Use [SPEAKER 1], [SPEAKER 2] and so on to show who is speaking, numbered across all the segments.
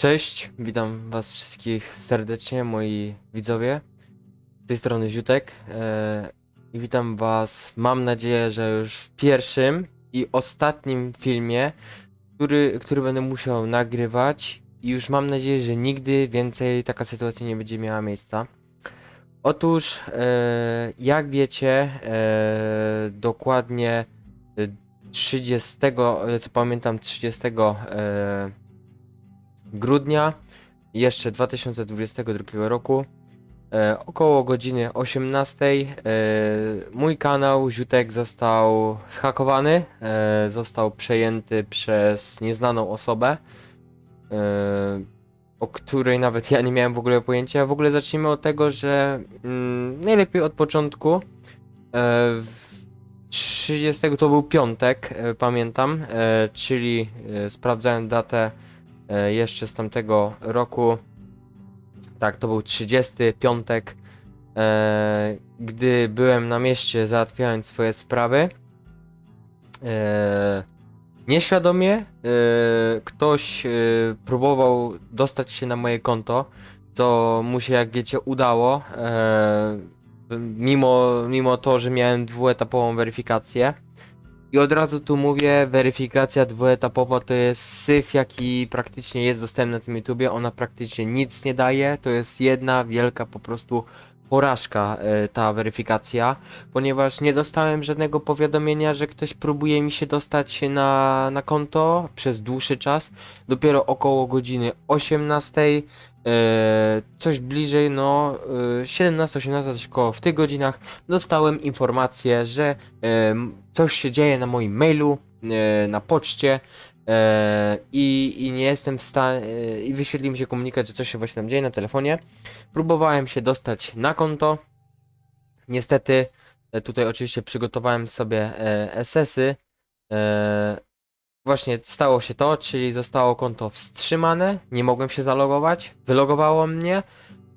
[SPEAKER 1] Cześć, witam was wszystkich serdecznie, moi widzowie. Z tej strony Ziutek e, i witam was, mam nadzieję, że już w pierwszym i ostatnim filmie, który, który będę musiał nagrywać i już mam nadzieję, że nigdy więcej taka sytuacja nie będzie miała miejsca. Otóż, e, jak wiecie, e, dokładnie e, 30, e, co pamiętam, 30 e, grudnia jeszcze 2022 roku e, około godziny 18 e, mój kanał Ziutek został zhakowany, e, został przejęty przez nieznaną osobę, e, o której nawet ja nie miałem w ogóle pojęcia. W ogóle zacznijmy od tego, że mm, najlepiej od początku e, w 30 to był piątek, e, pamiętam, e, czyli e, sprawdzałem datę jeszcze z tamtego roku. Tak, to był 30 piątek, e, gdy byłem na mieście załatwiając swoje sprawy. E, nieświadomie e, ktoś e, próbował dostać się na moje konto, co mu się, jak wiecie, udało. E, mimo, mimo to, że miałem dwuetapową weryfikację. I od razu tu mówię, weryfikacja dwuetapowa to jest syf, jaki praktycznie jest dostępny na tym YouTubie. Ona praktycznie nic nie daje. To jest jedna wielka po prostu porażka e, ta weryfikacja, ponieważ nie dostałem żadnego powiadomienia, że ktoś próbuje mi się dostać na, na konto przez dłuższy czas. Dopiero około godziny 18 e, coś bliżej, no e, 17-18, coś koło w tych godzinach dostałem informację, że coś się dzieje na moim mailu, e, na poczcie e, i, i nie jestem w stanie, i wyświetlił mi się komunikat, że coś się właśnie tam dzieje na telefonie. Próbowałem się dostać na konto. Niestety, e, tutaj oczywiście przygotowałem sobie SS-y. Właśnie stało się to, czyli zostało konto wstrzymane, nie mogłem się zalogować, wylogowało mnie.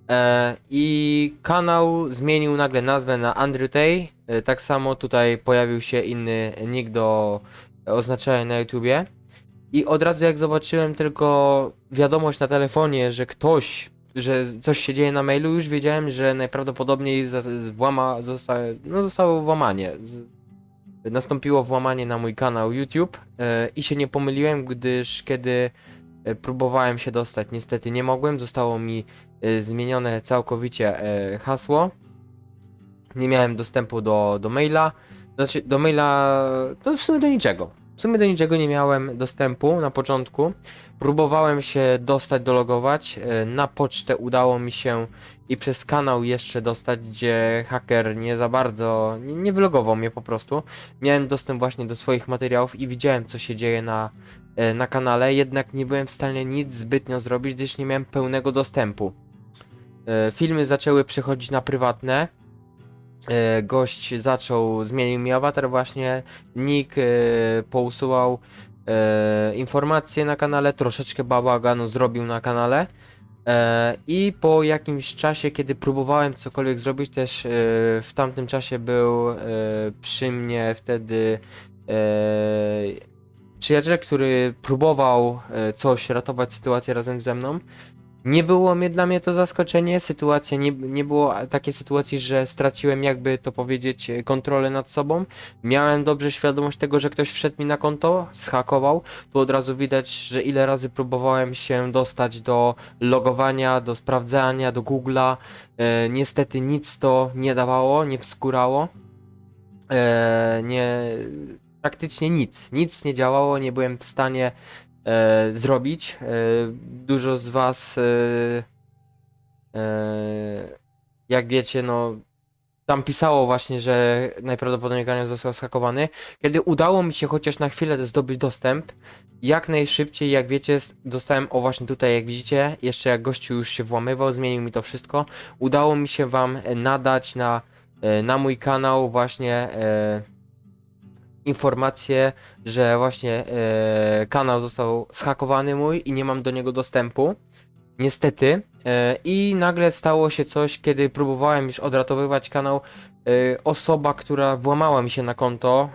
[SPEAKER 1] E, I kanał zmienił nagle nazwę na Andrew Tay. E, tak samo tutaj pojawił się inny nick do oznaczenia na YouTubie. I od razu jak zobaczyłem tylko wiadomość na telefonie, że ktoś, że coś się dzieje na mailu, już wiedziałem, że najprawdopodobniej włama, zosta, no zostało włamanie. Nastąpiło włamanie na mój kanał YouTube e, i się nie pomyliłem, gdyż kiedy próbowałem się dostać, niestety nie mogłem, zostało mi zmienione całkowicie e, hasło. Nie miałem dostępu do, do maila. Znaczy, do maila, no w sumie do niczego. W sumie do niczego nie miałem dostępu na początku. Próbowałem się dostać, dologować. e, Na pocztę udało mi się i przez kanał jeszcze dostać, gdzie haker nie za bardzo, nie, nie wylogował mnie po prostu. Miałem dostęp właśnie do swoich materiałów i widziałem, co się dzieje na, na kanale, jednak nie byłem w stanie nic zbytnio zrobić, gdyż nie miałem pełnego dostępu. E, Filmy zaczęły przechodzić na prywatne. E, Gość zaczął, zmienił mi awatar właśnie, nick e, pousuwał informacje na kanale, troszeczkę bałaganu zrobił na kanale. I po jakimś czasie, kiedy próbowałem cokolwiek zrobić, też w tamtym czasie był przy mnie wtedy przyjaciel, który próbował coś ratować sytuację razem ze mną. Nie było mnie dla mnie to zaskoczenie, sytuacja nie, nie było takiej sytuacji, że straciłem jakby to powiedzieć e, kontrolę nad sobą. Miałem dobrze świadomość tego, że ktoś wszedł mi na konto, zhakował. Tu od razu widać, że ile razy próbowałem się dostać do logowania, do sprawdzania, do Google'a. E, niestety nic to nie dawało, nie wskórało. E, nie, praktycznie nic, nic nie działało, nie byłem w stanie e, zrobić. E, dużo z Was, e, e, jak wiecie, no tam pisało właśnie, że najprawdopodobniej kanał został zhakowany. Kiedy udało mi się chociaż na chwilę zdobyć dostęp, jak najszybciej, jak wiecie, dostałem, o właśnie tutaj, jak widzicie, jeszcze jak gościu już się włamywał, zmienił mi to wszystko. Udało mi się Wam e, nadać na, e, na mój kanał właśnie e, informację, że właśnie e, kanał został zhakowany mój i nie mam do niego dostępu. Niestety. E, I nagle stało się coś, kiedy próbowałem już odratowywać kanał. y, osoba, która włamała mi się na konto,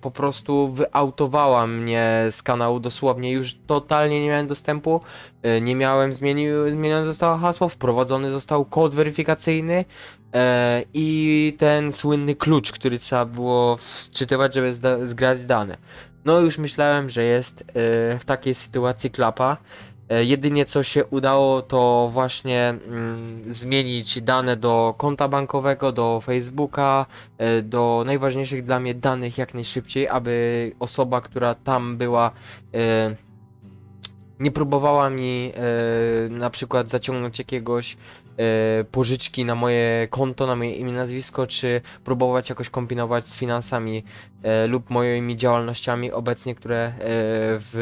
[SPEAKER 1] po prostu wyautowała mnie z kanału dosłownie. Już totalnie nie miałem dostępu, nie miałem, zmienił, zmienione zostało hasło, wprowadzony został kod weryfikacyjny e, i ten słynny klucz, który trzeba było wczytywać, żeby zda- zgrać dane. No już myślałem, że jest y, w takiej sytuacji klapa. E, Jedynie co się udało to właśnie mm, zmienić dane do konta bankowego, do Facebooka, e, do najważniejszych dla mnie danych jak najszybciej, aby osoba, która tam była, e, nie próbowała mi e, na przykład zaciągnąć jakiegoś e, pożyczki na moje konto, na moje imię, nazwisko, czy próbować jakoś kombinować z finansami e, lub moimi działalnościami obecnie, które e, w,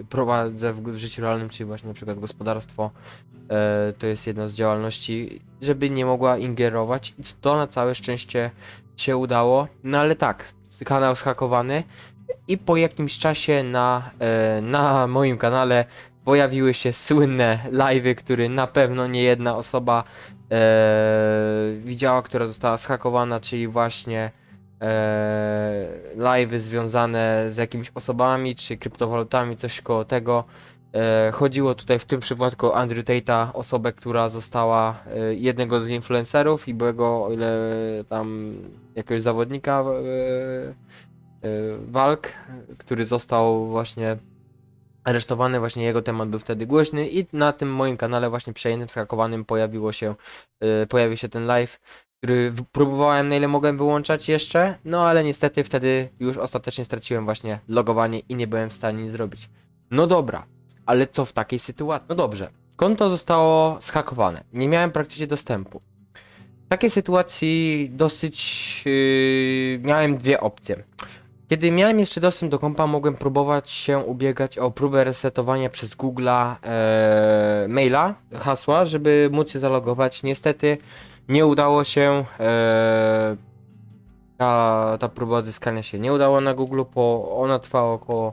[SPEAKER 1] e, prowadzę w, życiu realnym, czyli właśnie na przykład gospodarstwo, e, to jest jedna z działalności, żeby nie mogła ingerować. I to na całe szczęście się udało, no ale tak, kanał schakowany i po jakimś czasie na, e, na moim kanale pojawiły się słynne live'y, które na pewno nie jedna osoba e, widziała, która została schakowana, czyli właśnie e, live'y związane z jakimiś osobami czy kryptowalutami, coś koło tego. E, chodziło tutaj w tym przypadku o Andrew Tate'a, osobę, która została e, jednego z influencerów i byłego, o ile tam jakiegoś zawodnika e, e, walk, który został właśnie aresztowany, właśnie jego temat był wtedy głośny i na tym moim kanale właśnie przejętym, skakowanym pojawiło się, e, pojawił się ten live, który próbowałem na ile mogłem wyłączać jeszcze, no ale niestety wtedy już ostatecznie straciłem właśnie logowanie i nie byłem w stanie nic zrobić. No dobra, ale co w takiej sytuacji? No dobrze, konto zostało schakowane, nie miałem praktycznie dostępu. W takiej sytuacji dosyć yy, miałem dwie opcje. Kiedy miałem jeszcze dostęp do kompa, mogłem próbować się ubiegać o próbę resetowania przez Google'a e, maila, hasła, żeby móc się zalogować. Niestety nie udało się. E, ta, ta próba odzyskania się nie udała na Google, bo ona trwała około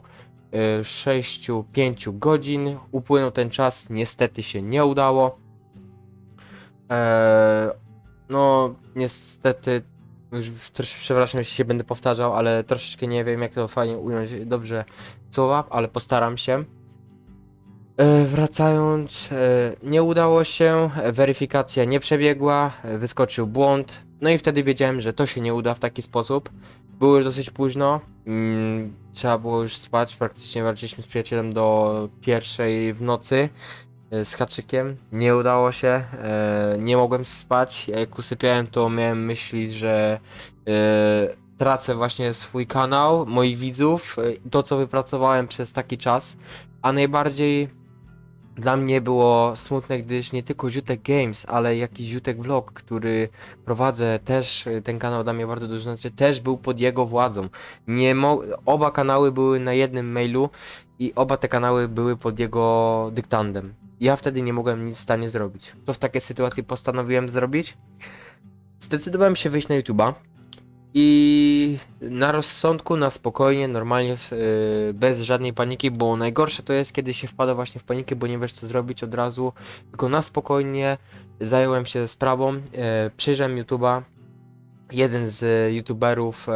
[SPEAKER 1] e, 6-5 godzin. Upłynął ten czas, niestety się nie udało. E, no, niestety już troszkę przepraszam, jeśli się będę powtarzał, ale troszeczkę nie wiem, jak to fajnie ująć dobrze słowa, ale postaram się. E, wracając, e, nie udało się, weryfikacja nie przebiegła, e, wyskoczył błąd, no i wtedy wiedziałem, że to się nie uda w taki sposób. Było już dosyć późno, mm, trzeba było już spać, praktycznie wracaliśmy z przyjacielem do pierwszej w nocy z haczykiem. Nie udało się, e, nie mogłem spać. Jak usypiałem, to miałem myśli, że e, tracę właśnie swój kanał, moich widzów, e, to co wypracowałem przez taki czas. A najbardziej dla mnie było smutne, gdyż nie tylko Ziutek Games, ale jakiś Ziutek Vlog, który prowadzę też, e, ten kanał dla mnie bardzo dużo znaczy, też był pod jego władzą. Nie mo- oba kanały były na jednym mailu i oba te kanały były pod jego dyktandem. Ja wtedy nie mogłem nic w stanie zrobić. Co w takiej sytuacji postanowiłem zrobić? Zdecydowałem się wyjść na YouTube'a i na rozsądku, na spokojnie, normalnie, yy, bez żadnej paniki, bo najgorsze to jest, kiedy się wpada właśnie w panikę, bo nie wiesz co zrobić od razu, tylko na spokojnie zająłem się sprawą, yy, przyjrzałem YouTube'a, jeden z YouTuberów e,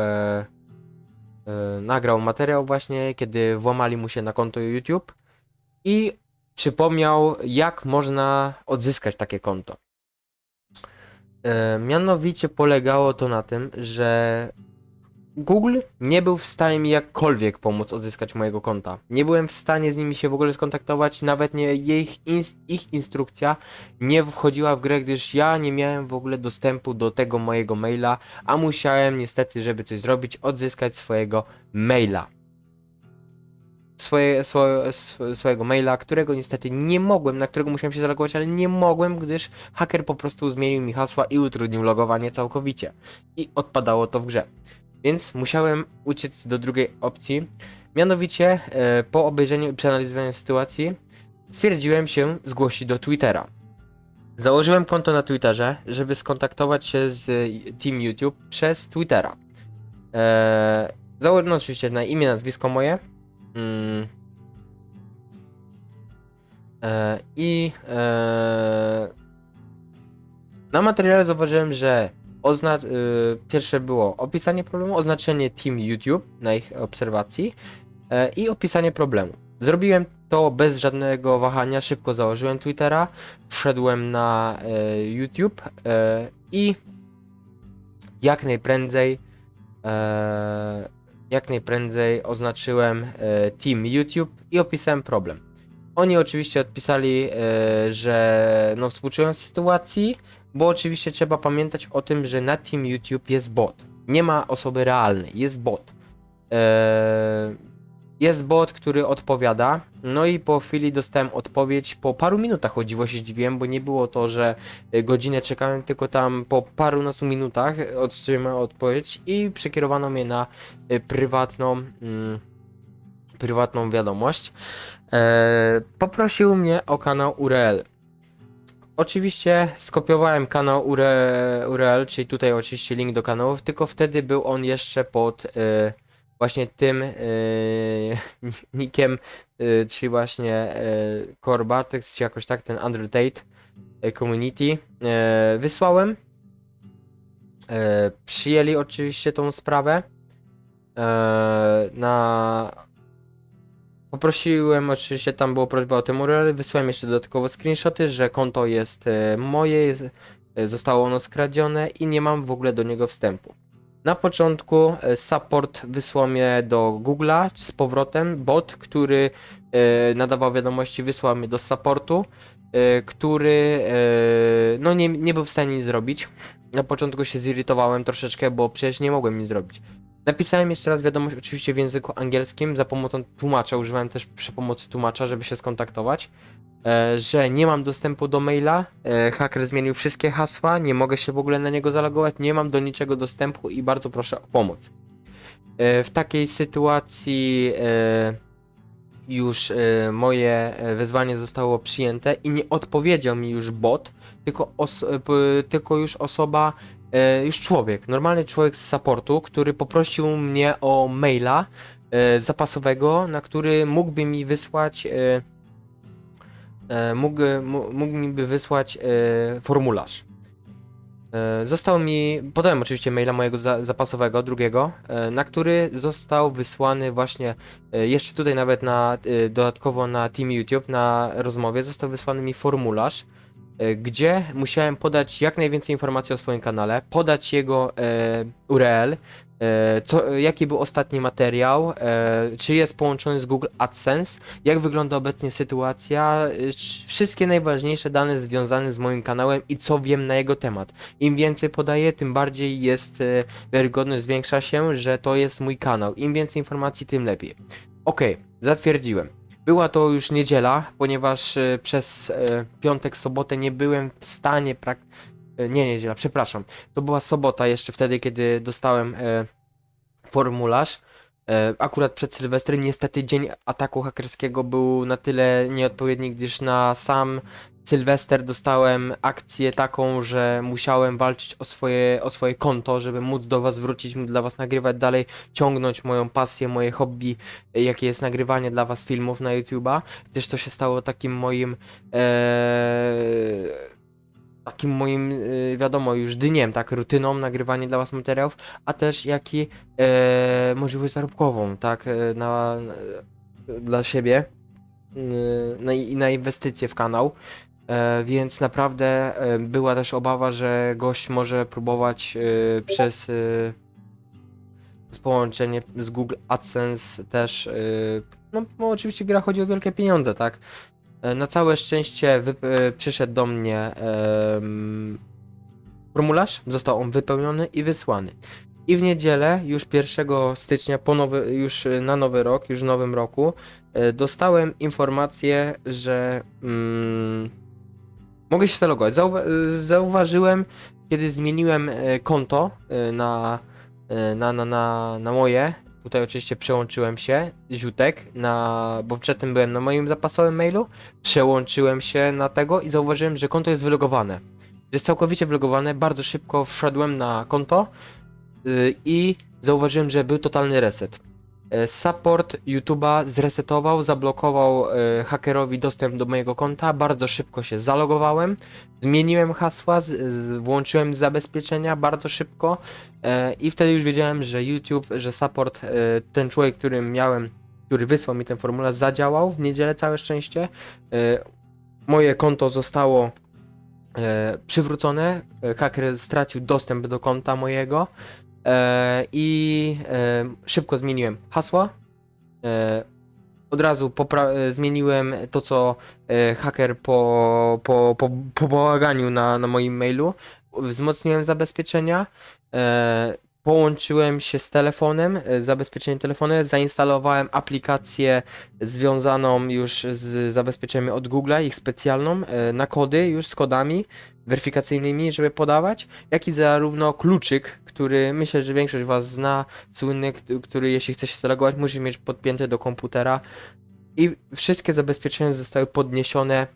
[SPEAKER 1] e, nagrał materiał właśnie, kiedy włamali mu się na konto YouTube i przypomniał, jak można odzyskać takie konto. E, mianowicie polegało to na tym, że Google nie był w stanie mi jakkolwiek pomóc odzyskać mojego konta. Nie byłem w stanie z nimi się w ogóle skontaktować, nawet nie ich, ich instrukcja nie wchodziła w grę, gdyż ja nie miałem w ogóle dostępu do tego mojego maila, a musiałem niestety, żeby coś zrobić, odzyskać swojego maila. Swoje, swo, sw- swojego maila, którego niestety nie mogłem, na którego musiałem się zalogować, ale nie mogłem, gdyż haker po prostu zmienił mi hasła i utrudnił logowanie całkowicie. I odpadało to w grze. Więc musiałem uciec do drugiej opcji. Mianowicie, e, po obejrzeniu i przeanalizowaniu sytuacji, stwierdziłem się zgłosić do Twittera. Założyłem konto na Twitterze, żeby skontaktować się z e, Team YouTube przez Twittera. E, założyłem oczywiście na imię, nazwisko moje. Mm. E, I e, na materiale zauważyłem, że y, pierwsze było opisanie problemu, oznaczenie Team YouTube na ich obserwacji e, i opisanie problemu. Zrobiłem to bez żadnego wahania, szybko założyłem Twittera, wszedłem na e, YouTube e, i jak najprędzej e, jak najprędzej oznaczyłem e, Team YouTube i opisałem problem. Oni oczywiście odpisali, e, że no współczują sytuacji, bo oczywiście trzeba pamiętać o tym, że na Team YouTube jest bot. Nie ma osoby realnej, jest bot. Jest bot, który odpowiada. No i po chwili dostałem odpowiedź. Po paru minutach o dziwo się zdziwiłem, bo nie było to, że e, godzinę czekałem, tylko tam po parunastu minutach otrzymałem odpowiedź i przekierowano mnie na e, prywatną, mm, prywatną wiadomość. E, poprosił mnie o kanał URL. Oczywiście skopiowałem kanał URL, czyli tutaj oczywiście link do kanałów, tylko wtedy był on jeszcze pod e, właśnie tym e, nickiem, e, czyli właśnie e, Corbatex, czy jakoś tak, ten Andrew Tate e, Community. E, wysłałem. E, przyjęli oczywiście tą sprawę. E, na Poprosiłem, oczywiście tam była prośba o tym URL, wysłałem jeszcze dodatkowo screenshoty, że konto jest e, moje, jest, e, zostało ono skradzione i nie mam w ogóle do niego wstępu. Na początku e, support wysłał mnie do Google'a z powrotem, bot, który e, nadawał wiadomości, wysłał mnie do supportu, e, który no nie, nie był w stanie nic zrobić. Na początku się zirytowałem troszeczkę, bo przecież nie mogłem nic zrobić. Napisałem jeszcze raz wiadomość oczywiście w języku angielskim za pomocą tłumacza, używałem też przy pomocy tłumacza, żeby się skontaktować, e, że nie mam dostępu do maila, e, haker zmienił wszystkie hasła, nie mogę się w ogóle na niego zalogować, nie mam do niczego dostępu i bardzo proszę o pomoc. E, w takiej sytuacji już moje wezwanie zostało przyjęte i nie odpowiedział mi już bot, tylko, tylko już osoba już człowiek, normalny człowiek z supportu, który poprosił mnie o maila zapasowego, na który mógłby mi wysłać mógł, mu- mógł mi by wysłać e, formularz. E, Został mi, podałem oczywiście maila mojego za, zapasowego, drugiego, e, na który został wysłany właśnie, e, jeszcze tutaj nawet na, e, dodatkowo na Team YouTube, na rozmowie, został wysłany mi formularz, e, gdzie musiałem podać jak najwięcej informacji o swoim kanale, podać jego e, URL, e, co, jaki był ostatni materiał, e, czy jest połączony z Google AdSense, jak wygląda obecnie sytuacja, sz- wszystkie najważniejsze dane związane z moim kanałem i co wiem na jego temat. Im więcej podaję, tym bardziej jest e, wiarygodność zwiększa się, że to jest mój kanał. Im więcej informacji, tym lepiej. Okej, zatwierdziłem. Była to już niedziela, ponieważ e, przez e, piątek, sobotę nie byłem w stanie prak... e, Nie niedziela, przepraszam. To była sobota jeszcze wtedy, kiedy dostałem e, formularz. E, Akurat przed Sylwestrem niestety dzień ataku hakerskiego był na tyle nieodpowiedni, gdyż na sam Sylwester dostałem akcję taką, że musiałem walczyć o swoje, o swoje konto, żeby móc do was wrócić, móc dla was nagrywać dalej, ciągnąć moją pasję, moje hobby, e, jakie jest nagrywanie dla was filmów na YouTube'a, gdyż to się stało takim moim e, takim moim, e, wiadomo, już dniem, tak, rutyną nagrywanie dla was materiałów, a też jak i e, możliwość zarobkową, tak, e, na, na, dla siebie y, na, i na inwestycje w kanał. E, więc naprawdę e, była też obawa, że gość może próbować e, przez, e, przez połączenie z Google AdSense też. e, no, bo oczywiście gra chodzi o wielkie pieniądze, tak? E, Na całe szczęście e, przyszedł do mnie formularz, został on wypełniony i wysłany. I w niedzielę, już 1 stycznia, po nowy, już e, na nowy rok, już w nowym roku, dostałem informację, że mm, mogę się zalogować. Zauwa zauważyłem, kiedy zmieniłem konto na, na, na, na, na moje. Tutaj oczywiście przełączyłem się, ziutek, na, bo przedtem byłem na moim zapasowym mailu. Przełączyłem się na tego i zauważyłem, że konto jest wylogowane. Jest całkowicie wylogowane. Bardzo szybko wszedłem na konto y, i zauważyłem, że był totalny reset. E, Support YouTube'a zresetował, zablokował e, hakerowi dostęp do mojego konta. Bardzo szybko się zalogowałem, zmieniłem hasła, włączyłem zabezpieczenia bardzo szybko e, i wtedy już wiedziałem, że YouTube, że support, ten człowiek, którym miałem, który wysłał mi ten formularz, zadziałał w niedzielę, całe szczęście. Moje konto zostało przywrócone, haker stracił dostęp do konta mojego. E, I e, szybko zmieniłem hasła. E, od razu zmieniłem to, co haker po, po, po, po bałaganiu na, na moim mailu. Wzmocniłem zabezpieczenia. Połączyłem się z telefonem, e, zabezpieczenie telefonu, zainstalowałem aplikację związaną już z zabezpieczeniem od Google'a, ich specjalną, e, na kody już z kodami weryfikacyjnymi, żeby podawać, jak i zarówno kluczyk, który myślę, że większość was zna, słynny, który jeśli chce się zalogować, musi mieć podpięty do komputera. I wszystkie zabezpieczenia zostały podniesione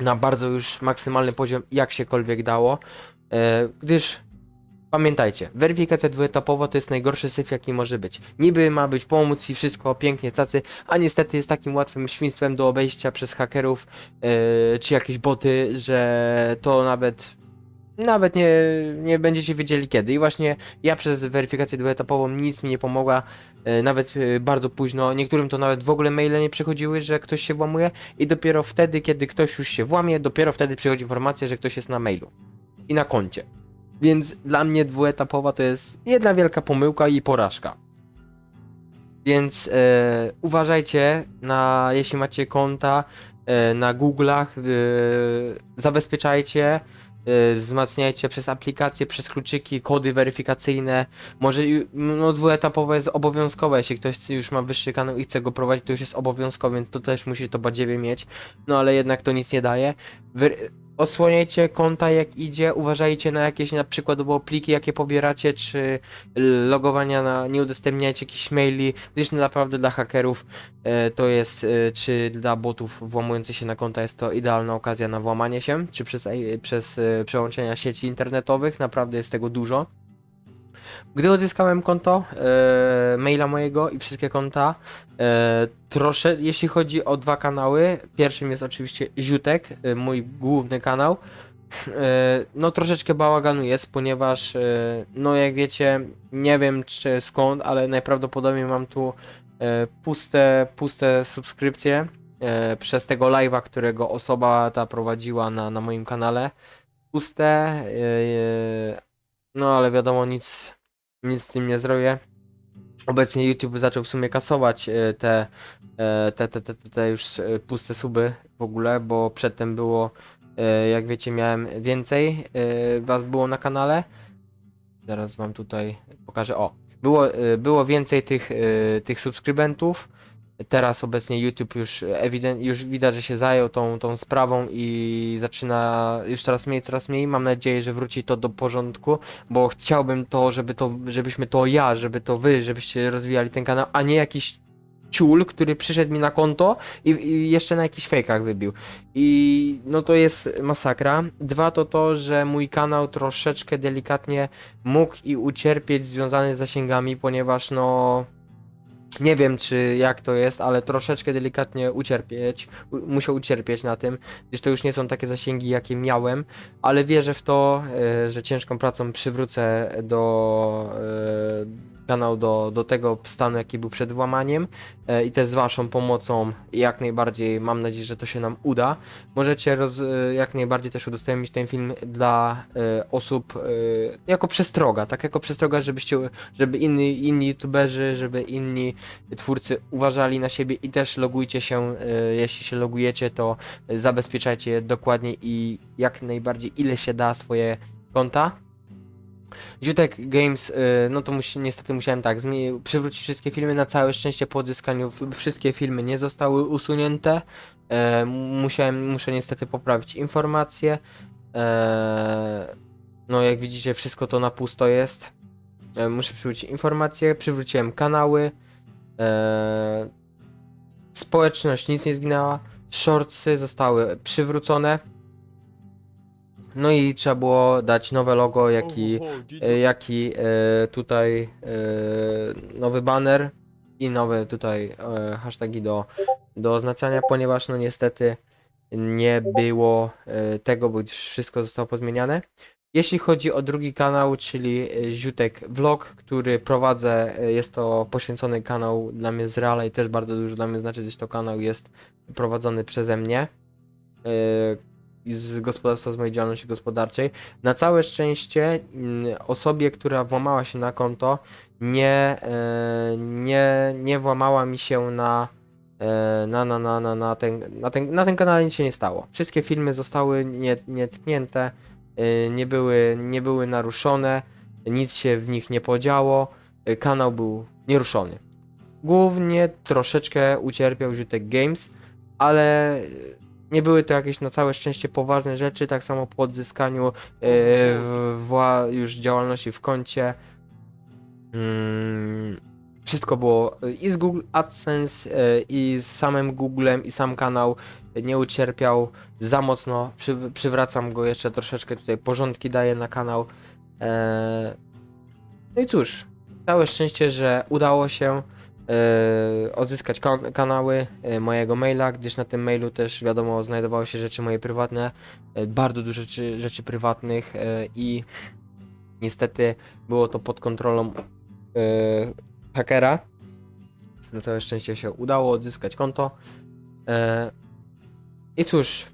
[SPEAKER 1] na bardzo już maksymalny poziom, jak siekolwiek dało, e, gdyż pamiętajcie, weryfikacja dwuetapowa to jest najgorszy syf, jaki może być. Niby ma być pomóc i wszystko pięknie, cacy, a niestety jest takim łatwym świństwem do obejścia przez hakerów e, czy jakieś boty, że to nawet nawet nie, nie będziecie wiedzieli kiedy. I właśnie ja przez weryfikację dwuetapową nic mi nie pomogła, e, nawet e, bardzo późno. Niektórym to nawet w ogóle maile nie przychodziły, że ktoś się włamuje i dopiero wtedy, kiedy ktoś już się włamie, dopiero wtedy przychodzi informacja, że ktoś jest na mailu i na koncie. Więc dla mnie dwuetapowa to jest jedna wielka pomyłka i porażka. Więc e, uważajcie na, jeśli macie konta e, na Google'ach, e, zabezpieczajcie, e, wzmacniajcie przez aplikacje, przez kluczyki, kody weryfikacyjne. Może no, dwuetapowe jest obowiązkowe, jeśli ktoś już ma wyższy kanał i chce go prowadzić, to już jest obowiązkowe, więc to też musi to badziewie mieć. No ale jednak to nic nie daje. Wy, osłaniajcie konta jak idzie, uważajcie na jakieś na przykładowo pliki, jakie pobieracie, czy logowania na, nie udostępniajcie jakichś maili, gdyż naprawdę dla hakerów e, to jest, e, czy dla botów włamujących się na konta jest to idealna okazja na włamanie się, czy przez, przez e, przełączenia sieci internetowych, naprawdę jest tego dużo. Gdy odzyskałem konto, e, maila mojego i wszystkie konta, e, trosze, jeśli chodzi o dwa kanały, pierwszym jest oczywiście Ziutek, e, mój główny kanał, e, no troszeczkę bałaganu jest, ponieważ, e, no jak wiecie, nie wiem czy skąd, ale najprawdopodobniej mam tu e, puste, puste subskrypcje e, przez tego live'a, którego osoba ta prowadziła na, na moim kanale. Puste, e, e, no ale wiadomo, nic, nic z tym nie zrobię. Obecnie YouTube zaczął w sumie kasować e, te, e, te, te, te, te, już e, puste suby w ogóle, bo przedtem było, e, jak wiecie, miałem więcej e, was było na kanale. Zaraz wam tutaj pokażę. O, było, e, było więcej tych, e, tych subskrybentów. Teraz obecnie YouTube już ewident, już widać, że się zajął tą, tą sprawą i zaczyna już coraz mniej, coraz mniej. Mam nadzieję, że wróci to do porządku, bo chciałbym to, żeby to, żebyśmy to ja, żeby to wy, żebyście rozwijali ten kanał, a nie jakiś ciul, który przyszedł mi na konto i, i jeszcze na jakichś fejkach wybił. I no to jest masakra. Dwa to to, że mój kanał troszeczkę delikatnie mógł i ucierpieć związany z zasięgami, ponieważ no nie wiem czy jak to jest, ale troszeczkę delikatnie ucierpieć, u- ucierpieć na tym, gdyż to już nie są takie zasięgi jakie miałem, ale wierzę w to, e, że ciężką pracą przywrócę do e, kanał do, do tego stanu jaki był przed włamaniem e, i też z waszą pomocą jak najbardziej mam nadzieję, że to się nam uda. Możecie roz, e, jak najbardziej też udostępnić ten film dla e, osób e, jako przestroga, tak jako przestroga, żebyście, żeby inni, inni youtuberzy, żeby inni twórcy uważali na siebie i też logujcie się, e, jeśli się logujecie, to zabezpieczajcie dokładnie i jak najbardziej ile się da swoje konta. Ziutek Games, y, no to musi, niestety musiałem tak, przywrócić wszystkie filmy, na całe szczęście po odzyskaniu wszystkie filmy nie zostały usunięte, e, musiałem, muszę niestety poprawić informacje, e, no jak widzicie wszystko to na pusto jest, e, muszę przywrócić informacje, przywróciłem kanały, społeczność nic nie zginęła, shortsy zostały przywrócone, no i trzeba było dać nowe logo, jak i, e, jak i e, tutaj e, nowy banner. i nowe tutaj e, hasztagi do, do oznaczania, ponieważ no niestety nie było e, tego, bo już wszystko zostało pozmieniane. Jeśli chodzi o drugi kanał, czyli e, Ziutek Vlog, który prowadzę, e, jest to poświęcony kanał dla mnie z Reala i też bardzo dużo dla mnie znaczy, gdyż to kanał jest prowadzony przeze mnie e, z gospodarstwa, z mojej działalności gospodarczej. Na całe szczęście mm, osobie, która włamała się na konto, nie, e, nie, nie włamała mi się na, e, na, na, na, na, na, ten, na, ten, na ten kanale nic się nie stało. Wszystkie filmy zostały nie- nietknięte, e, nie były, nie były naruszone, nic się w nich nie podziało, kanał był nieruszony. Głównie troszeczkę ucierpiał Ziutek Games, ale nie były to jakieś na całe szczęście poważne rzeczy, tak samo po odzyskaniu wła- już działalności w koncie. Mm, wszystko było e, i z Google AdSense, e, i z samym Googlem, i sam kanał nie ucierpiał za mocno. Przy, przywracam go jeszcze troszeczkę tutaj, porządki daję na kanał. E, no i cóż, całe szczęście, że udało się odzyskać ka- kanały e, mojego maila, gdyż na tym mailu też wiadomo znajdowały się rzeczy moje prywatne, e, bardzo dużo rzeczy, rzeczy prywatnych e, i niestety było to pod kontrolą e, hakera. Na całe szczęście się udało odzyskać konto. E, I cóż,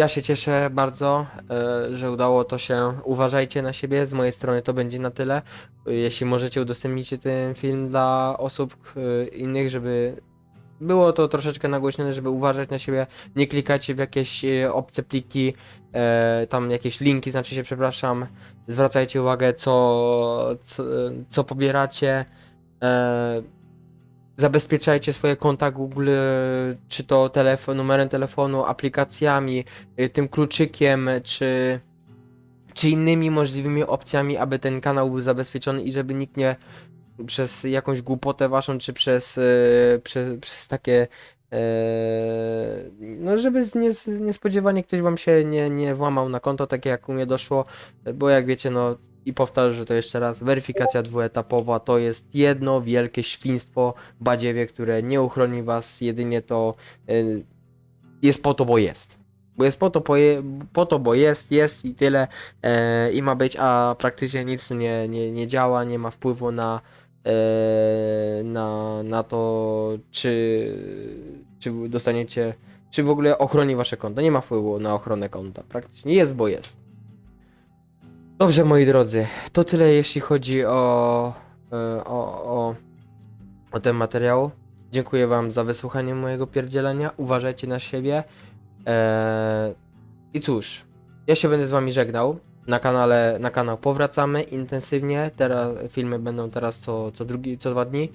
[SPEAKER 1] ja się cieszę bardzo, e, że udało to się. Uważajcie na siebie, z mojej strony to będzie na tyle. Jeśli możecie, udostępnijcie ten film dla osób e, innych, żeby było to troszeczkę nagłośnione, żeby uważać na siebie. Nie klikajcie w jakieś e, obce pliki, tam jakieś linki, znaczy się, przepraszam. Zwracajcie uwagę, co, co, co pobieracie. Zabezpieczajcie swoje konta Google, e, czy to telefon, numerem telefonu, aplikacjami, e, tym kluczykiem, czy, czy innymi możliwymi opcjami, aby ten kanał był zabezpieczony i żeby nikt nie przez jakąś głupotę waszą, czy przez, e, przez, przez takie no żeby z- nie, niespodziewanie ktoś wam się nie, nie włamał na konto, tak jak u mnie doszło, bo jak wiecie, no i powtarzę to jeszcze raz, weryfikacja dwuetapowa to jest jedno wielkie świństwo badziewie, które nie uchroni was, jedynie to y, jest po to, bo jest. Bo jest po to, bo, je, po to, bo jest, jest i tyle e, i ma być, a praktycznie nic nie, nie, nie działa, nie ma wpływu na, e, na, na to, czy, czy dostaniecie, czy w ogóle ochroni wasze konto. Nie ma wpływu na ochronę konta. Praktycznie jest, bo jest. Dobrze, moi drodzy, to tyle jeśli chodzi o, e, o, o, o ten materiał. Dziękuję wam za wysłuchanie mojego pierdzielenia. Uważajcie na siebie. Eee, I cóż, ja się będę z wami żegnał. Na kanale, na kanał powracamy intensywnie. Teraz filmy będą teraz co, co drugi, co dwa dni.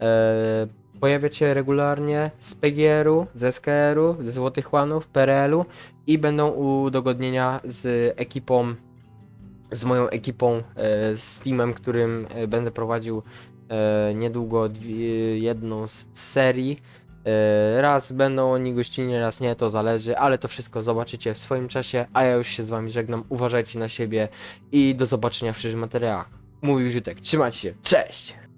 [SPEAKER 1] Eee, pojawiać się regularnie z PGR-u, z SKR-u, ze Złotych Łanów, PRL-u i będą udogodnienia z ekipą, z moją ekipą, e, z teamem, którym e, będę prowadził e, niedługo jedną z serii. Raz będą oni gościnnie, raz nie, to zależy, ale to wszystko zobaczycie w swoim czasie, a ja już się z wami żegnam. Uważajcie na siebie i do zobaczenia w przyszłych materiałach. Mówił Żytek, trzymajcie się, cześć!